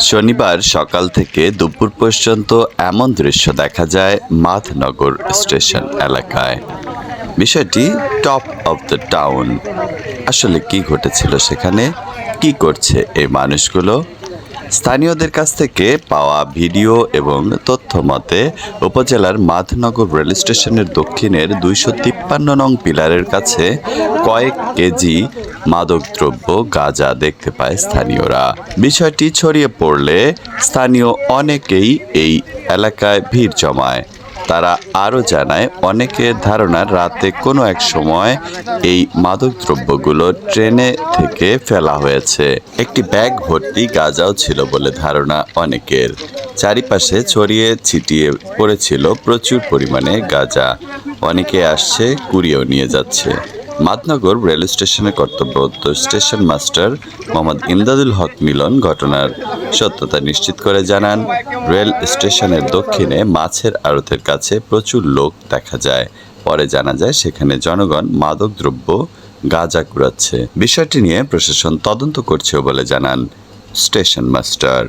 শনিবার সকাল থেকে দুপুর পর্যন্ত এমন দৃশ্য দেখা যায় মাধনগর স্টেশন এলাকায়। বিষয়টি টপ অফ দ্য টাউন। আসলে কি ঘটেছিল সেখানে? কি করছে এই মানুষগুলো? স্থানীয়দের কাছ থেকে পাওয়া ভিডিও এবং তথ্য মতে, উপজেলার মাধনগর রেল স্টেশনের দক্ষিণের দুইশো তিপ্পান্ন নং পিলারের কাছে কয়েক কেজি মাদকদ্রব্য গাঁজা দেখতে পায় স্থানীয়রা। বিষয়টি ছড়িয়ে পড়লে স্থানীয় অনেকেই এই এলাকায় ভিড় জমায়। তারা আরও জানায় অনেকের ধারণা রাতে কোনো এক সময় এই মাদকদ্রব্যগুলো ট্রেনে থেকে ফেলা হয়েছে। একটি ব্যাগ ভর্তি গাঁজাও ছিল বলে ধারণা অনেকের। চারিপাশে ছড়িয়ে ছিটিয়ে পড়েছিল প্রচুর পরিমাণে গাঁজা। অনেকে আসছে, কুড়িয়েও নিয়ে যাচ্ছে। মাদনগর রেল স্টেশনে কর্তব্যরত স্টেশন মাস্টার মোহাম্মদ ইমদাদুল হক মিলন ঘটনার সত্যতা নিশ্চিত করে জানান, রেল স্টেশনের দক্ষিণে মাছের আড়তের কাছে প্রচুর লোক দেখা যায়। পরে জানা যায় সেখানে জনগণ মাদকদ্রব্য গাঁজা কুড়াচ্ছে। বিষয়টি নিয়ে প্রশাসন তদন্ত করছে বলে জানান স্টেশন মাস্টার।